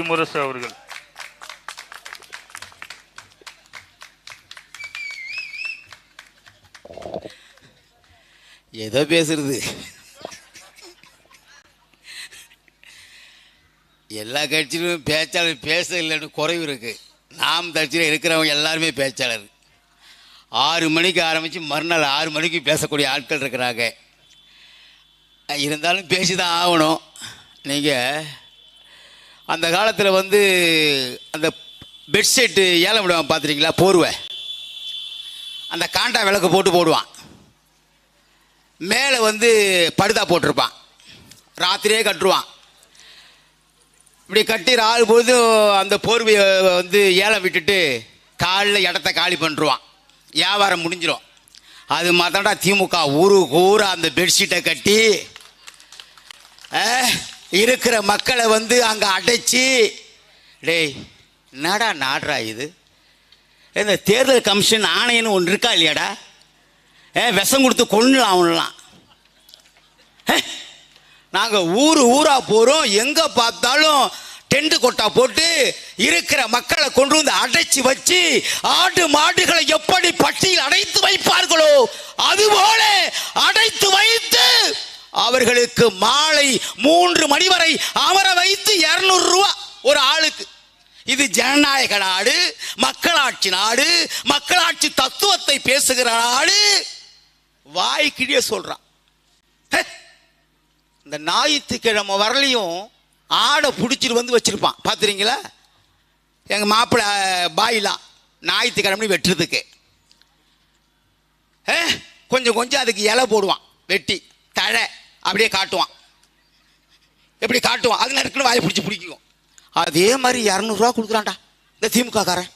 முரசு அவர்கள். ஏதோ பேசுறது. எல்லா கட்சியிலும் பேச்சாளர் பேச இல்லைன்னு குறைவு இருக்கு. நாம் கட்சியில் இருக்கிறவங்க எல்லாருமே பேச்சாளர். ஆறு மணிக்கு ஆரம்பித்து மறுநாள் ஆறு மணிக்கு பேசக்கூடிய ஆட்கள் இருக்கிறாங்க. இருந்தாலும் பேசி தான் ஆகணும். நீங்கள் அந்த காலத்தில் வந்து அந்த பெட்ஷீட்டு ஏலம் விடுவான் பார்த்துருக்கீங்களா போர்வை. அந்த காண்டா விளக்கு போட்டு போடுவான். மேலே வந்து படுதா போட்டிருப்பான். ராத்திரியே கட்டுருவான். இப்படி கட்டி ஆள் பொழுது அந்த போர்வையை வந்து ஏலம் விட்டுட்டு காலில் இடத்த காலி பண்ணிருவான். வியாபாரம் முடிஞ்சிடும் அது மாத்தாண்டா திமுக ஊருக்கு ஊரா அந்த பெட்ஷீட்டை கட்டி இருக்கிற மக்களை வந்து அங்கே அடைச்சி டேய் என்னடா நாடுறா இது? இந்த தேர்தல் கமிஷன் ஆணையன்னு ஒன்று இருக்கா இல்லையாடா? ஏ விஷம் கொடுத்து கொண்டுலாம் அவனலாம். நாங்கள் ஊர் ஊரா போகிறோம் எங்கே பார்த்தாலும் டெண்டு கொட்டா போட்டு இருக்கிற மக்களை கொண்டு வந்து அடைச்சி வச்சு ஆடு மாடுகளை எப்படி பட்டியில் அடைத்து வைப்பார்களோ அதுபோல அடைத்து வைத்து அவர்களுக்கு மாலை மூன்று மணி வரை அமர வைத்து இருநூறு ரூபா ஒரு ஆளுக்கு. இது ஜனநாயக நாடு மக்களாட்சி நாடு மக்களாட்சி தத்துவத்தை பேசுகிற நாடு. வாய்க்கிட்டே சொல்றான். இந்த ஞாயிற்றுக்கிழமை வரலையும் ஆடை பிடிச்சிட்டு வந்து வச்சிருப்பான். பார்த்துறீங்களா எங்கள் மாப்பிள்ளை பாயிலாம் ஞாயிற்றுக்கிழமை வெட்டுறதுக்கு. கொஞ்சம் கொஞ்சம் அதுக்கு இலை போடுவான். வெட்டி தழை. அப்படியே காட்டுவான். எப்படி காட்டுவான்? அது நறுக்குன்னு வாயை பிடிச்சி பிடிக்கும். அதே மாதிரி இரநூறுவா கொடுக்குறான்டா இந்த திமுக காரன்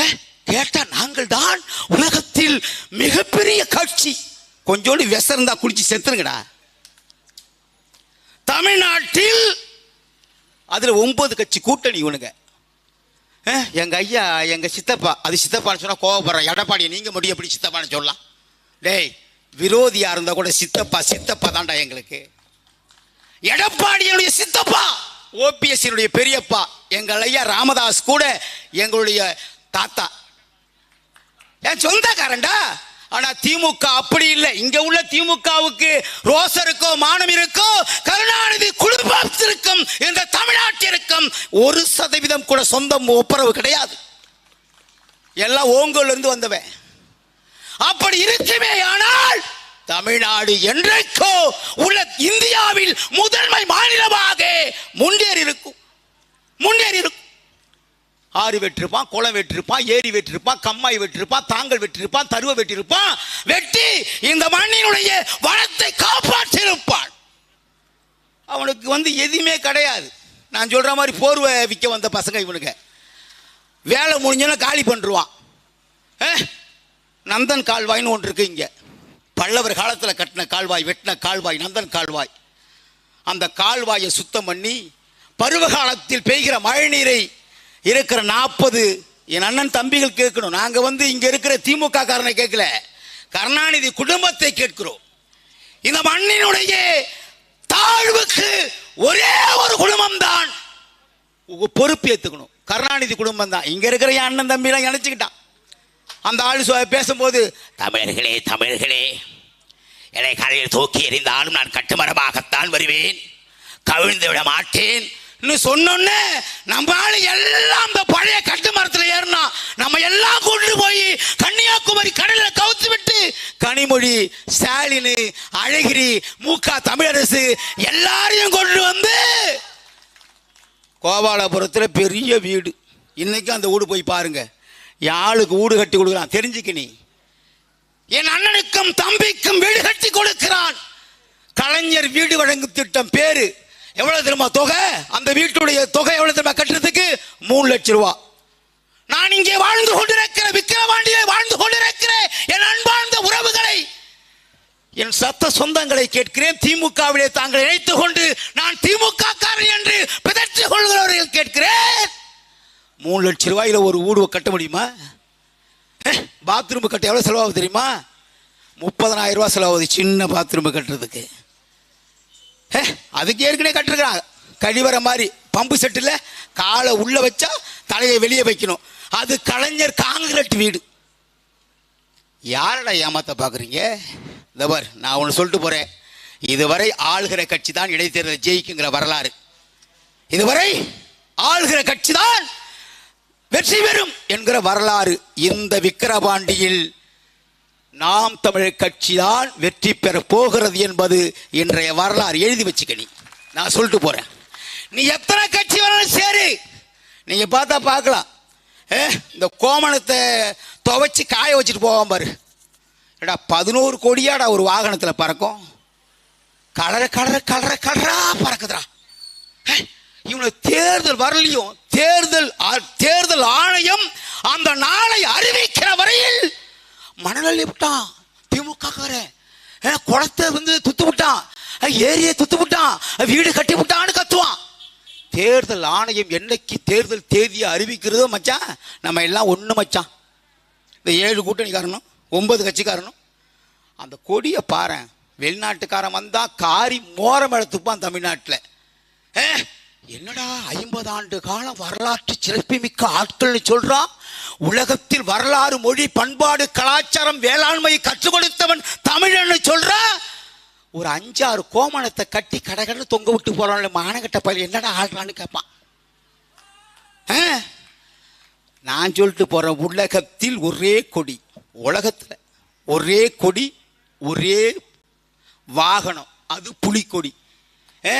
ஏ கேட்டா நாங்கள் தான் உலகத்தில் மிகப்பெரிய கட்சி. கொஞ்சோண்டு விஷம் இருந்தா குடிச்சு செத்துருங்கடா. தமிழ்நாட்டில் அதில் ஒன்பது கட்சி கூட்டணி இவனுங்க. எங்கள் எங்க ஐயா எங்க சித்தப்பா அது சித்தப்பான்னு சொன்னா கோவப்படுற எடப்பாடியை நீங்க முடியும் எப்படி சித்தப்பான்னு சொல்லலாம்? டேய் விரோதியா இருந்தா கூட சித்தப்பா சித்தப்பா தான்டா எங்களுக்கு. எடப்பாடியினுடைய சித்தப்பா ஓபிஎஸ்னுடைய பெரியப்பா எங்கள் ஐயா ராமதாஸ் கூட எங்களுடைய தாத்தா. என் சொந்தக்காரன்டா? ஆனா திமுக அப்படி இல்லை. இங்க உள்ள திமுகவுக்கு ரோசம் இருக்கோ மானம் இருக்கோ கருணாநிதி குடும்பத்திற்கும் இந்த தமிழ்நாட்டிற்கும் ஒரு சதவீதம் கூட சொந்தம் ஒப்புரவு கிடையாது. எல்லாம் ஓங்கோல் இருந்து வந்தவன். அப்படி இருக்குமே ஆனால் தமிழ்நாடு என்றைக்கோ உள்ள இந்தியாவில் முதன்மை மாநிலமாக முன்னேறி இருக்கும் முன்னேறி இருக்கும் ஆறு வெட்டிருப்பான் குளம் வெட்டிருப்பான் ஏரி வெட்டிருப்பான் கம்மாய் வெட்டிருப்பான் தாங்கள் வெட்டிருப்பான் தருவ வெட்டிருப்பான் வெட்டி இந்த மண்ணினுடைய வளத்தை காப்பாற்றிருப்பான் அவனுக்கு வந்து எதுவுமே கிடையாது. நான் சொல்ற மாதிரி போர்வை விற்க வந்த பசங்க இவனுக்கு வேலை முடிஞ்சோன்னா காலி பண்ணிருவான். நந்தன் கால்வாய்னு ஒன்று இருக்கு இங்கே. பல்லவர் காலத்தில் கட்டின கால்வாய் வெட்டின கால்வாய் நந்தன் கால்வாய். அந்த கால்வாயை சுத்தம் பண்ணி பருவ காலத்தில் பெய்கிற மழை நீரை இருக்கிற நாற்பது என் அண்ணன் தம்பிகள் கேட்கணும். நாங்கள் வந்து இங்கே இருக்கிற திமுக காரனை கேட்கல. கருணாநிதி குடும்பத்தை கேட்கிறோம். இந்த மண்ணினுடைய தாழ்வுக்கு ஒரே ஒரு குடும்பம் தான் பொறுப்பு ஏற்றுக்கணும் கருணாநிதி குடும்பம் தான் இங்கே இருக்கிற என் அண்ணன் தம்பிலாம் நினச்சிக்கிட்டான் அந்த ஆள் பேசும்போது தமிழர்களே தமிழர்களே என்னை கரையில் தூக்கி எறிந்தாலும் நான் கட்டுமரமாகத்தான் வருவேன். கவிழ்ந்து விட மாட்டேன். சொன்னோன்னே நம்ம ஆளு எல்லாம் அந்த பழைய கட்டு மரத்துல ஏறினா நம்ம எல்லாம் கொண்டு போய் கன்னியாகுமரி கடலில் கவுத்து விட்டு கனிமொழி ஸ்டாலின் அழகிரி மூக்கா தமிழரசு எல்லாரையும் கொண்டு வந்து கோபாலபுரத்தில் பெரிய வீடு. இன்னைக்கு அந்த வீடு போய் பாருங்கள் என் ஆளுக்கு வீடு கட்டி கொடுக்குறான். தெரிஞ்சுக்க நீ. என் அண்ணனுக்கும் தம்பிக்கும் வீடு கட்டி கொடுக்கிறான். கலைஞர் வீடு வழங்கும் திட்டம் பேரு. எவ்வளவு தெரியுமா தொகை? அந்த வீட்டுடைய தொகை எவ்வளவு தெரியுமா கட்டுறதுக்கு? மூணு லட்சம் ரூபா. நான் இங்கே வாழ்ந்து கொண்டிருக்கிற விக்கிரவாண்டியிலே வாழ்ந்து கொண்டிருக்கிறேன். என் அன்பார்ந்த உறவுகளை. என் சத்த சொந்தங்களை கேட்கிறேன். திமுகவிலே தாங்கள் இணைத்துக் கொண்டு நான் லட்சம் ரூபாயில ஒரு ஊடுவை கட்ட முடியுமா? பாத்ரூம் கட்ட எவ்வளோ செலவாகுது தெரியுமா? முப்பதனாயிரம் ரூபா செலவாகுது சின்ன பாத்ரூம் கட்டுறதுக்கு. ஹே, அதுக்கு ஏற்கனவே கட்டிருக்கிறாங்க கழிவற மாதிரி பம்பு செட்டில் காலை உள்ளே வச்சா தலையை வெளியே வைக்கணும். அது கலைஞர் காங்கிரட் வீடு. யாரடா ஏமாத்த பார்க்குறீங்க இந்த பார் நான் ஒன்று சொல்லிட்டு போகிறேன் இதுவரை ஆளுகிற கட்சி தான் இடைத்தேர்தல் ஜெயிக்குங்கிற வரலாறு. இதுவரை ஆளுகிற கட்சி தான் வெற்றி பெறும் என்கிற வரலாறு இந்த விக்கிரபாண்டியில் நாம் தமிழர் கட்சி தான் வெற்றி பெற போகிறது என்பது இன்றைய வரலாறு. எழுதி வச்சுக்க நீ. நான் சொல்லிட்டு போறேன். நீ எத்தனை கட்சி வேணாலும் சரி. நீங்க பார்த்தா பார்க்கலாம். ஏ இந்த கோமணத்தை துவைச்சி காய வச்சுட்டு போவான் பாரு. ஏடா பதினோரு கோடியாடா ஒரு வாகனத்தில் பறக்கும். கலர கலர கலர கலரா பறக்குதுடா. இவனை தேர்தல் வரலையும் தேர்தல் தேர்தல் ஆணையம் அந்த நாளை அறிவிக்கிற வரையில் மணலள்ளி விட்டான். திமுக குளத்தை வந்து துத்து விட்டான். ஏரியை துத்து விட்டான். வீடு கட்டி விட்டான்னு கத்துவான். தேர்தல் ஆணையம் என்னைக்கு தேர்தல் தேதியை அறிவிக்கிறதோ மச்சான் நம்ம எல்லாம் ஒன்று மச்சான். இந்த ஏழு கூட்டணிக்காரனும் ஒன்பது கட்சிக்காரனும் அந்த கொடியை பாரேன். வெளிநாட்டுக்காரன் வந்தால் காரி மோரம் எடுத்துப்பான் தமிழ்நாட்டில். ஏ என்னடா ஐம்பது ஆண்டு காலம் வரலாற்று சிறப்புமிக்க ஆட்கள்னு சொல்றான்? உலகத்தில் வரலாறு மொழி பண்பாடு கலாச்சாரம் வேளாண்மையை கற்றுக் கொடுத்தவன் தமிழன்னு சொல்ற? ஒரு அஞ்சாறு கோமணத்தை கட்டி கடகடன்னு தொங்க விட்டு போறான் மானகட்ட பள்ளி என்னடா ஆடுறான்னு கேட்பான் ஆ? நான் சொல்லிட்டு போறேன் உலகத்தில் ஒரே கொடி உலகத்துல ஒரே கொடி ஒரே வாகனம் அது புலிக்கொடி. ஏ,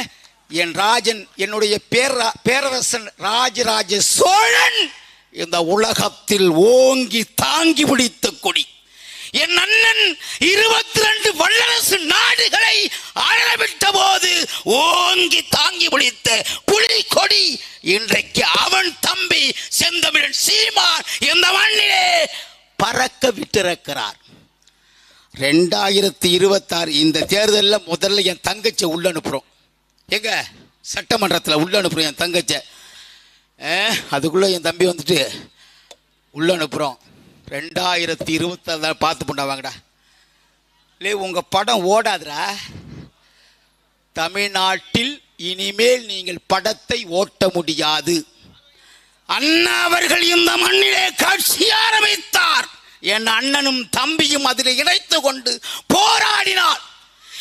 என் ராஜன் என்னுடைய பேர பேரரசன் ராஜராஜ சோழன் இந்த உலகத்தில் ஓங்கி தாங்கி பிடித்த கொடி. என் அண்ணன் இருபத்தி ரெண்டு வல்லரசு நாடுகளை ஆளவிட்ட போது ஓங்கி தாங்கி பிடித்த புலி கொடி. இன்றைக்கு அவன் தம்பி செந்தமிழன் சீமான் இந்த மண்ணிலே பறக்க விட்டிருக்கிறார். ரெண்டாயிரத்தி இருபத்தாறு இந்த தேர்தலில் முதல்ல என் தங்கச்சி உள்ள அனுப்புகிறோம் எங்க? சட்டமன்றத்தில் உள்ள அனுப்புகிறோம் என் தங்கச்ச. அதுக்குள்ளே என் தம்பி வந்துட்டு உள்ள அனுப்புகிறோம் ரெண்டாயிரத்தி இருபத்தாறு பார்த்து பண்ணாவாங்கடா லே உங்கள் படம் ஓடாதுடா. தமிழ்நாட்டில் இனிமேல் நீங்கள் படத்தை ஓட்ட முடியாது. அண்ணா அவர்கள் இந்த மண்ணிலே காட்சி ஆரம்பித்தார். என் அண்ணனும் தம்பியும் அதில் இணைத்து கொண்டு போராடினார்.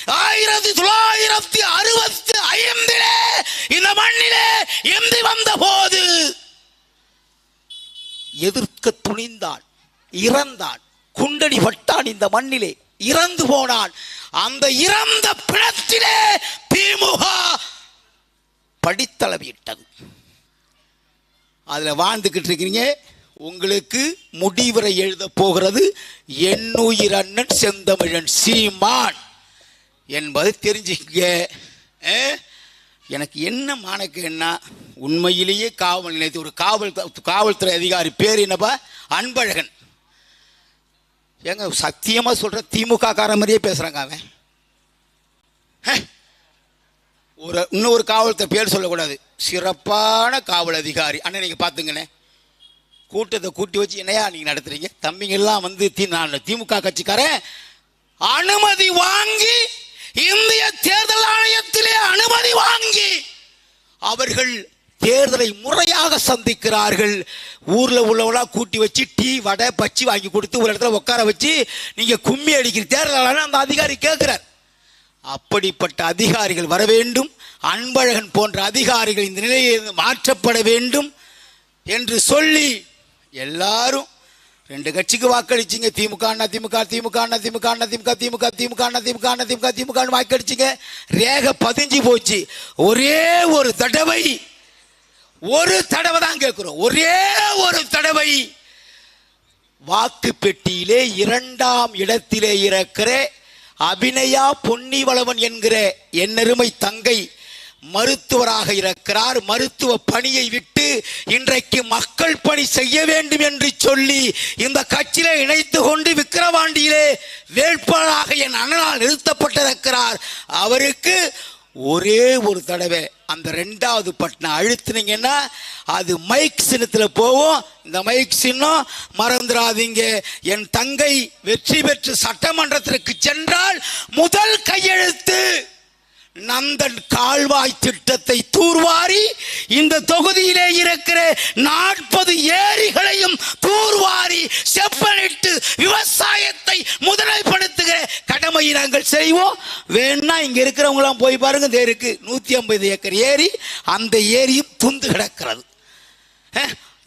ஆயிரத்தி தொள்ளாயிரத்தி அறுபத்தி ஐந்திலே இந்த மண்ணிலே எந்தி வந்த போது எதிர்க்க துணிந்தான் இறந்தான் குண்டடி பட்டான் இந்த மண்ணிலே இறந்து போனான். அந்த இறந்த பிணத்திலே திமுக படித்தளவிட்டது. அதில் வாழ்ந்துக்கிட்டு இருக்கிறீங்க. உங்களுக்கு முடிவுரை எழுத போகிறது என்னுயிர் அண்ணன் செந்தமிழன் சீமான். என்பதை தெரிஞ்சுக்க எனக்கு என்ன மாணக்கன்னா உண்மையிலேயே காவல் நிலையத்தில் ஒரு காவல் காவல்துறை அதிகாரி பேர் என்னப்பா? அன்பழகன். ஏங்க சத்தியமாக சொல்கிற திமுக கார மாதிரியே பேசுகிறாங்க அவன். ஹே. ஒரு இன்னொரு காவல்துறை பேர் சொல்லக்கூடாது. சிறப்பான காவல் அதிகாரி. அண்ணன் நீங்கள் பார்த்துங்கண்ணே கூட்டத்தை கூட்டி வச்சு என்னையா நீங்கள் நடத்துகிறீங்க தம்பிங்கெல்லாம் வந்து தி- நான் திமுக கட்சிக்காரன். அனுமதி வாங்கி இந்திய தேர்தல் ஆணையத்திலே அனுமதி வாங்கி அவர்கள் தேர்தலை முறையாக சந்திக்கிறார்கள். ஊரில் உள்ளவங்களா கூட்டி வச்சு டீ வடை பச்சி வாங்கி கொடுத்து ஒரு இடத்துல உட்கார வச்சு நீங்கள் கும்மி அடிக்கிற தேர்தலான அந்த அதிகாரி கேட்குறார். அப்படிப்பட்ட அதிகாரிகள் வர வேண்டும். அன்பழகன் போன்ற அதிகாரிகள் இந்த நிலையை மாற்றப்பட வேண்டும் என்று சொல்லி எல்லாரும் ரெண்டு கட்சிக்கு வாக்களிச்சிங்க. திமுக அண்ணா திமுக திமுக அண்ணா திமுக அண்ணா திமுக திமுக திமுக அண்ணா திமுக அண்ணா திமுக திமுக வாக்களிச்சிங்க. ரேக பதிஞ்சு போச்சு. ஒரே ஒரு தடவை ஒரு தடவை தான் கேட்கிறோம். ஒரே ஒரு தடவை வாக்கு பெட்டியிலே இரண்டாம் இடத்திலே இருக்கிற அபிநயா பொன்னிவளவன் என்கிற என்னருமை தங்கை மருத்துவராக இருக்கிறார். மருத்துவ பணியை விட்டு இன்றைக்கு மக்கள் பணி செய்ய வேண்டும் என்று சொல்லி இந்த கட்சியில இணைத்து கொண்டு விக்கிரவாண்டியிலே வேட்பாளராக என் அண்ணனால் நிறுத்தப்பட்டிருக்கிறார். அவருக்கு ஒரே ஒரு தடவை அந்த ரெண்டாவது பட்டனை அழுத்துனீங்கன்னா அது மைக் சின்னத்தில் போகும். இந்த மைக் சின்னம் மறந்துடாதீங்க. என் தங்கை வெற்றி பெற்று சட்டமன்றத்திற்கு சென்றால் முதல் கையெழுத்து. நந்தன் கால்வாய் திட்டத்தை தூர்வாரி இந்த தொகுதியிலே இருக்கிற நாற்பது ஏரிகளையும் தூர்வாரி செப்பனிட்டு விவசாயத்தை முதலைப்படுத்துகிற கடமையை நாங்கள் செய்வோம். வேணா இங்க இருக்கிறவங்களாம் போய் பாருங்க இந்த இருக்கு நூத்தி ஐம்பது ஏக்கர் ஏரி அந்த ஏரியும் துந்து கிடக்கிறது.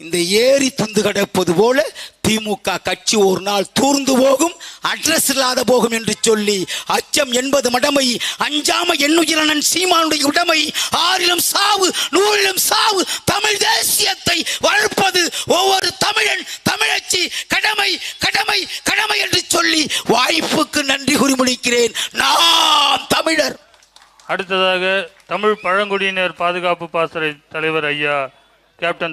இந்த ஏரி துந்து கிடப்பது போல திமுக கட்சி ஒரு நாள் தூர்ந்து போகும் அட்ரஸ் இல்லாத போகும் என்று சொல்லி அச்சம் என்பது மடமை அஞ்சாம எண்ணுயிரனன் சீமானுடைய உடைமை ஆறிலும் சாவு நூறிலும் சாவு தமிழ் தேசியத்தை வளர்ப்பது ஒவ்வொரு தமிழன் தமிழச்சி கடமை கடமை கடமை என்று சொல்லி வாய்ப்புக்கு நன்றி கூறி முடிக்கிறேன் தமிழர். அடுத்ததாக தமிழ் பழங்குடியினர் பாதுகாப்பு பாசறை தலைவர் ஐயா கேப்டன்